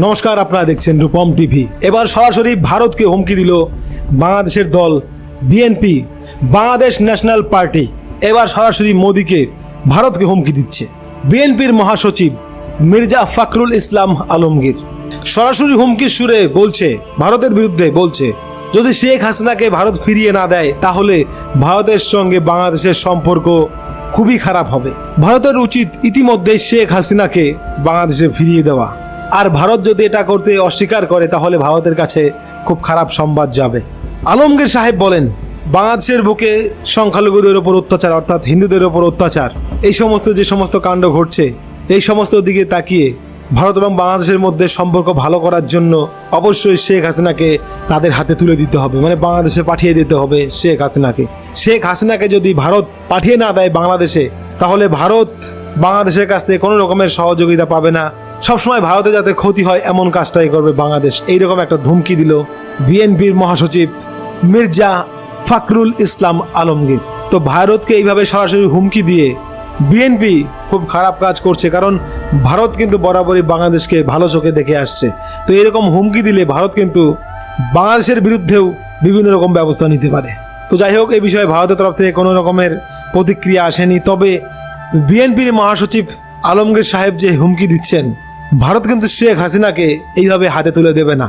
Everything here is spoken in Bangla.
নমস্কার, আপনারা দেখছেন রূপম টিভি। এবার সরাসরি ভারতকে হুমকি দিল বাংলাদেশের দল বিএনপি, বাংলাদেশ ন্যাশনাল পার্টি। এবার সরাসরি মোদীকে ভারতকে হুমকি দিচ্ছে। বিএনপির মহাসচিব মির্জা ফখরুল ইসলাম আলমগীর। সরাসরি হুমকির সুরে বলছে, ভারতের বিরুদ্ধে বলছে, যদি শেখ হাসিনাকে ভারত ফিরিয়ে না দেয়, তাহলে ভারতের সঙ্গে বাংলাদেশের সম্পর্ক খুবই খারাপ হবে। ভারতের উচিত ইতিমধ্যে শেখ হাসিনাকে বাংলাদেশে ফিরিয়ে দেওয়া। আর ভারত যদি এটা করতে অস্বীকার করে, তাহলে ভারতের কাছে খুব খারাপ সংবাদ যাবে। আলমগীর সাহেব বলেন, বাংলাদেশের বুকে সংখ্যালঘুদের ওপর অত্যাচার, অর্থাৎ হিন্দুদের ওপর অত্যাচার, এই সমস্ত যে সমস্ত কাণ্ড ঘটছে, এই সমস্ত দিকে তাকিয়ে ভারত এবং বাংলাদেশের মধ্যে সম্পর্ক ভালো করার জন্য অবশ্যই শেখ হাসিনাকে তাদের হাতে তুলে দিতে হবে। মানে বাংলাদেশে পাঠিয়ে দিতে হবে শেখ হাসিনাকে। শেখ হাসিনাকে যদি ভারত পাঠিয়ে না দেয় বাংলাদেশে, তাহলে ভারত বাংলাদেশের কাছ থেকে কোনো রকমের সহযোগিতা পাবে না। সবসময় ভারতে যাতে ক্ষতি হয়, এমন কাজটাই করবে বাংলাদেশ। এইরকম একটা ধুমকি দিল বিএনপির মহাসচিব মির্জা ফাকরুল ইসলাম আলমগীর। তো ভারতকে এইভাবে সরাসরি হুমকি দিয়ে বিএনপি খুব খারাপ কাজ করছে, কারণ ভারত কিন্তু বরাবরই বাংলাদেশকে ভালো চোখে দেখে আসছে। তো এরকম হুমকি দিলে ভারত কিন্তু বাংলাদেশের বিরুদ্ধেও বিভিন্ন রকম ব্যবস্থা নিতে পারে। তো যাই হোক এই বিষয়ে ভারতের তরফ থেকে কোনো রকমের প্রতিক্রিয়া আসেনি। তবে বিএনপির মহাসচিব আলমগীর সাহেব যে হুমকি দিচ্ছেন ভারত কিন্তু শেখ হাসিনাকে এইভাবে হাতে তুলে দেবে না।